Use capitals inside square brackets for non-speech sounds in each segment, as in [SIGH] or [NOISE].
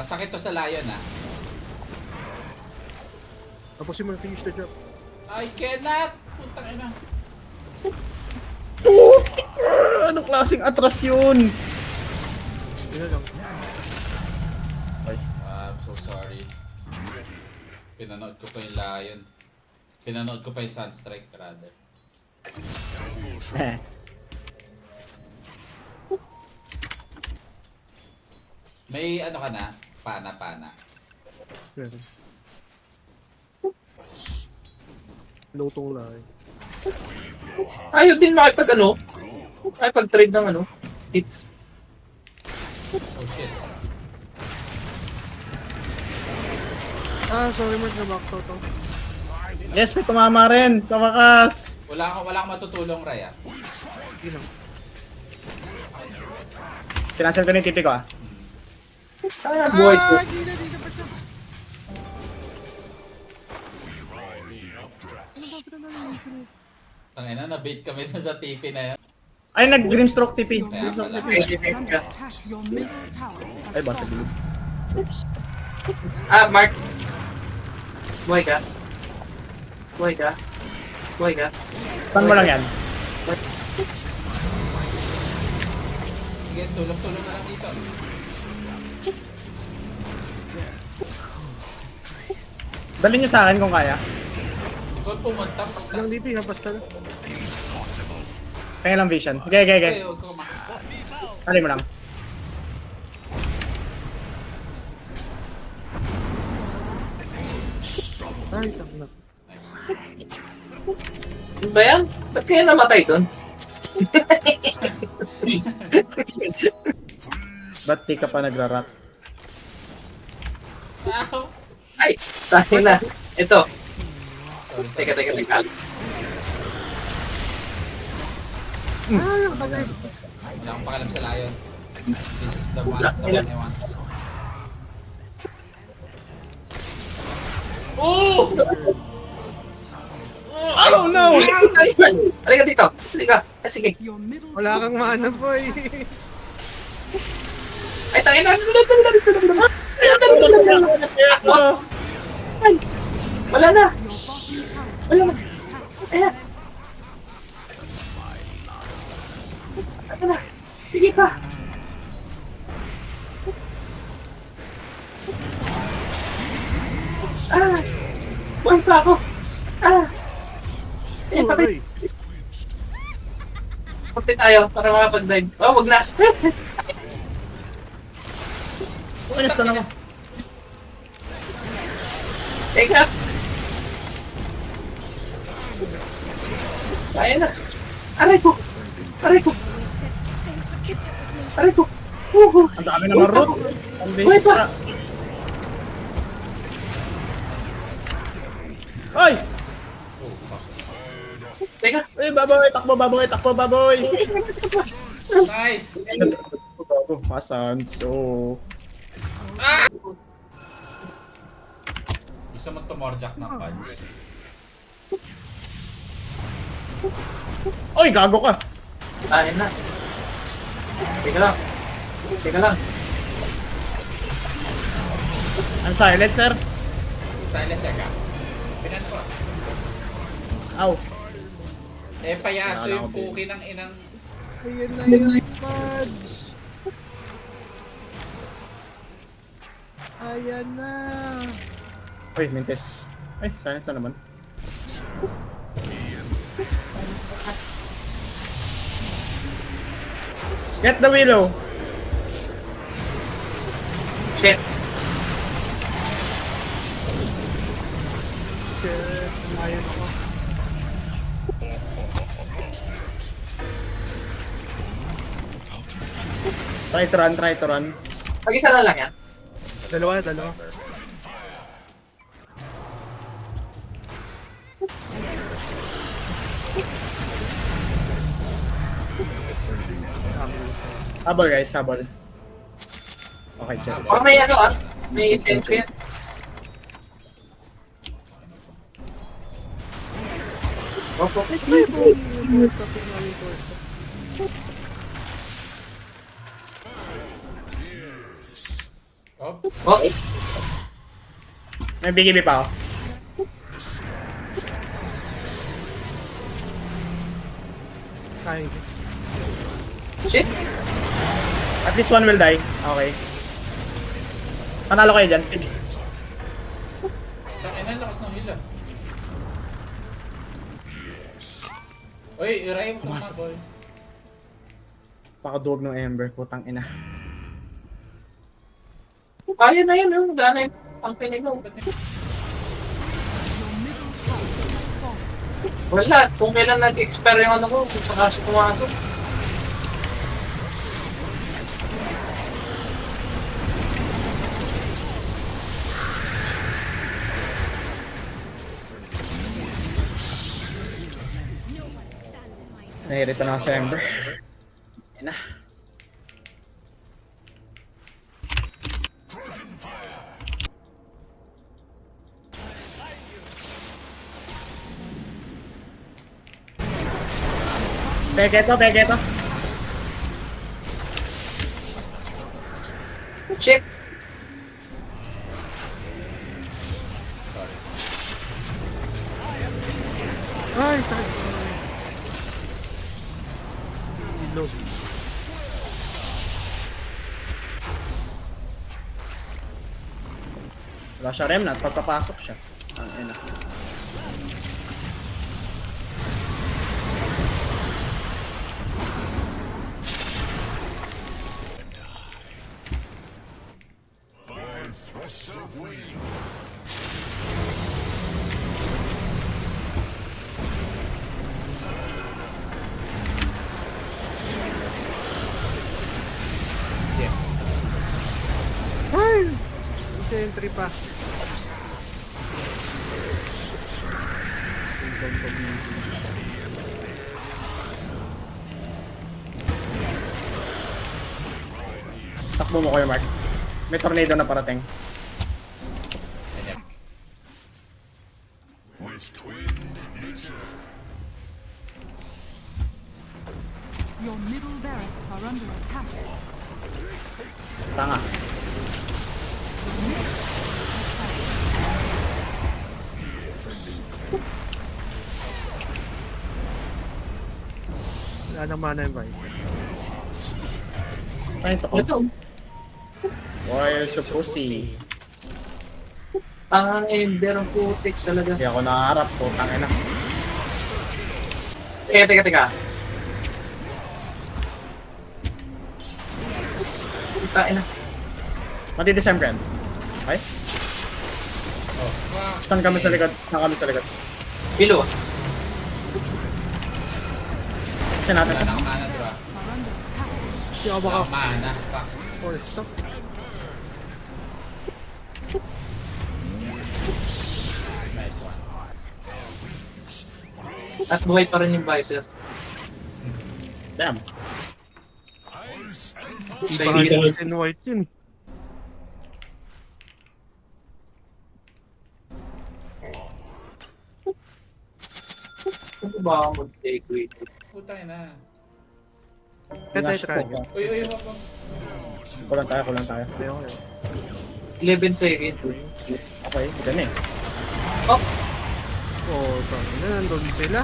Masakit to sa Lion ah. Tapusin mo na finish the job. I cannot! Putang ina. Putik! Anong klaseng atras yun? Yun na lang. Ah, I'm so sorry. Pinanood ko pa yung Lion. Pinanood ko pa yung Sunstrike rather. Eh. [LAUGHS] May ano ka na? Pana-pana. Meron. Lutong lang eh. Ayaw din makipag ano. Makipag-trade ng ano. Hits. Oh shit. Ah, sorry Mark, na-box out ako. Yes, may tumama rin. Sa wakas. Wala akong wala akong matutulong Raya. Yun lang. Kinansel ko na yung tipi ko ah. Ah, buhay ko. Ah, di na, di na siya. Ano ba? Tangina, na-bait kami na sa TV na yan. Ay, nag-grimstroke. Kaya Grimstroke tipi. Ay, basta bilog. Oops. Ah, Mark. Buhay ka. Buhay ka. Buhay ka. Saan mo lang yan? Sige, tulong-tulong na lang dito. Dali nyo sa akin kung kaya. Ikaw pumunta, basta. Ilang DP, hampas ka na. Kaya lang vision. Okay, okay, okay. Okay, huwag ko mak- Dali mo lang. Ay, tak na. Ano ba yan? Ba't kaya namatay doon? Ba't di ka pa nagra-rat? Ow! Ay, sabi na. Ito. Teka, teka, teka. Ah, bagay. Wala akong pakalam sa Lion. This is the one, the one I want. Oh! Oh no! Halika dito. Halika. Ah, sige. Wala kang mana, boy. Ay, tangin na. Wala na. Wala na. Ayan. Asa na? Sige pa. Ah! Buhay pa ako. Ah! Eh, patay. Patay tayo para makapag-dive. Oh, wag na. [LAUGHS] Na ako. Teka. Kaya na. Aray ko. Aray ko. Aray ko. Uhu. Ang dami naman root. Ang Buhay pa. Ay! Teka. Ay, baboy! Takbo, baboy! Takbo, baboy! [LAUGHS] Nice! Pasan. So... Gusto mo tumorjak ng punch. Oy, gago ka! Kain na. Teka lang. Teka lang. I'm silent, sir. Silent ka. Pinan ko. Ow. Eh, payaso yung puki ng inang... Ayan na yung fudge. Ayan na. Uy, mintes. Ay, silent sa naman. Get the willow! Shit. Shit, lumayan ako. Try to run, try to run. Pag-isa na lang yan. Dalawa, dalawa. Habol guys, habol. Okay, check. Baka may ano ah. May sentry yan. Opo. Ay, Oh, Oh, May BKB pa ako. Ay, shit. At least one will die. Okay. Panalo kayo dyan. Tangin na, lakas ng hila. Uy, iray mo ka mga boy. Pakaduwag ng Ember. Putang ina. Kaya na yun, oh. Wala na. Ang pinigaw. Wala. Kung kailan nag-expire yung ano ko, kung saka siya pumasok. Nahirita na ako sa Ember. Ina. Peke to, peke to. Shit. ay, sakit. Reload. Wala siya remnant, pagpapasok siya. Ang ina. Ay! Isa entry pa. Takbo mo kayo, Mark. May tornado na parating. Under attack. Tanga. Wala nang mana yung Viper. Ay, ito. Ito. Warriors of Pussy. Ang ember ang putik talaga. Hindi ako nakaharap. Putang ina. Teka, teka, teka. Puta ina. Mati-December yan. Okay? Stun kami sa likod. Stun kami sa likod. Bilo. Kasi natin. Wala na akong mana, diba? Under attack. Hindi ako Wala baka akong mana. Fuck. force up. Nice one. At buhay pa rin yung Viper. Damn. Sa pa nga hindi- Justin White yun. Ano ba ako mag-segue? Putang ina. Kaya tayo Flash try. po. Uy, uy, wag wag. Kulang tayo, kulang tayo. Ayoko yun. 11 seconds. Okay, na eh. Oh, Oo, sorry na. Nandun sila.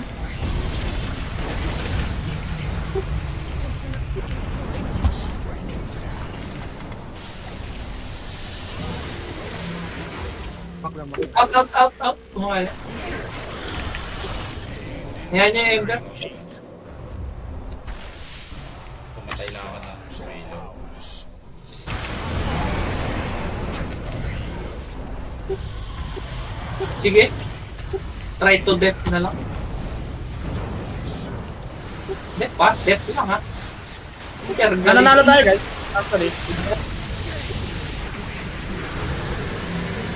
Fuck naman. out, out, out, out. Kumakain. Yan yung ember. Pumatay lang ako ng Swalo. Sige. Try to death na lang. Death pa? Death lang ha. Nananalo tayo guys. Actually.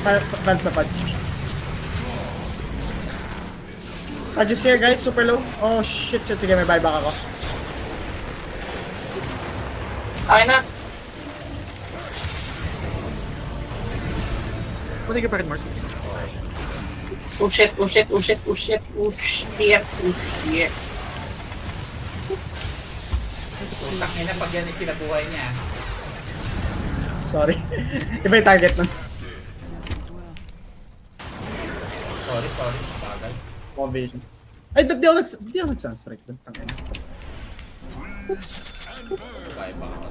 Pad sa pad. Pad is here guys, super low. Oh shit, shit. Sige, may buyback ako. Ay na. Pwede ka pa rin, Mark. Oh shit, oh shit, oh shit, oh shit, oh shit, oh shit. Putang ina pag yan yung kinabuhay niya. Sorry. [LAUGHS] Iba yung target nun. Sorry. Bagal. Mga vision. Ay, di ako nags... Di ako nag-sunstrike dun. Tangin. Bye, baka ka.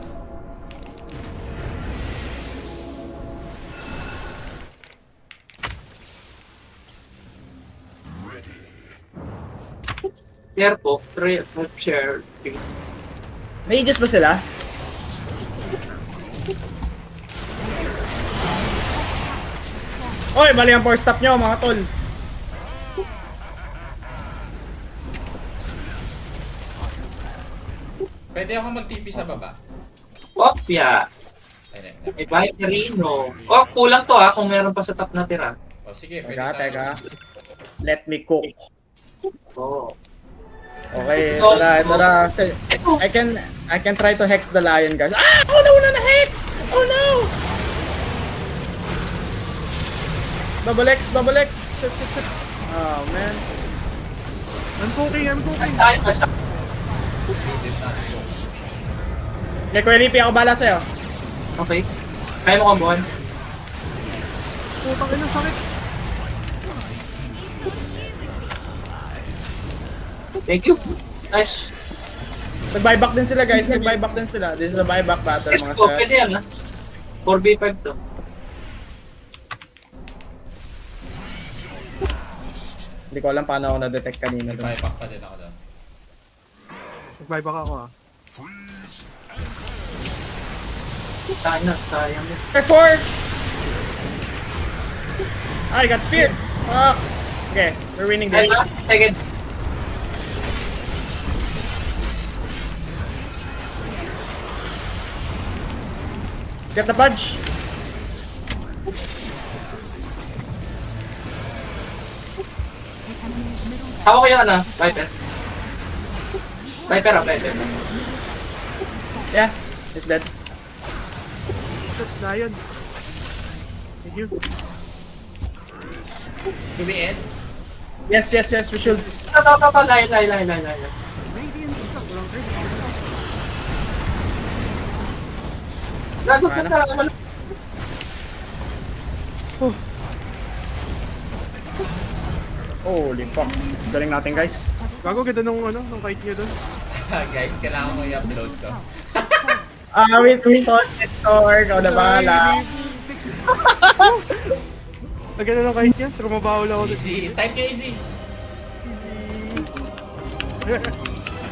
Share po, try, share. May aegis ba sila? Oy, mali ang force stop nyo, mga tol. Pwede ako mag-TP sa baba. Opya. Ay, hindi, May bayad na Rino. Oh, kulang to ah, kung meron pa sa top na tira. O, sige, pwede Teka, tayo. teka. Let me cook. Oo. Okay, ito na, ito na. Ito, I can, I can try to hex the lion, guys. Ah! Oh no, una na hex! Oh no! Double X, double X. Shit, shit, shit. Oh, man. I'm cooking, I'm cooking. tayo pa siya. Okay, Kuya Lippy, ako bala sa'yo. Okay. Kaya mo kambuhan. Putang ina, sakit. Thank you. Nice. Nag-buyback din sila, guys. Nag-buyback din sila. This is a buyback battle, Yes mga po, sir. pwede yan ah. 4v5 to. Hindi ko alam paano ako na-detect kanina. dun. Bye, back pa din ako doon. Nag-buyback ako ah. Tayo na, sayang mo. F4! I got feared! Fuck! Okay, we're winning this. ah, seconds. Get the punch! The enemy's middle Hawak ko yan ah, Viper. Viper ah, Viper. Yeah, he's dead. Shit, Lion. Thank you. Be end? Yes, yes, yes, we should. Ito, ito, ito, layo, layo, layo, layo, layo. ka Ano? talaga wala. Holy fuck. Galing natin, guys. Bago ganda nung ano, nung kite niya doon. [LAUGHS] Guys, kailangan ko i-upload to. Ah, saw it, Thor. Ikaw na bahala. Ang ganda nung kite niya, trumabaho lang ako. Easy. Type nyo easy. Easy. [LAUGHS]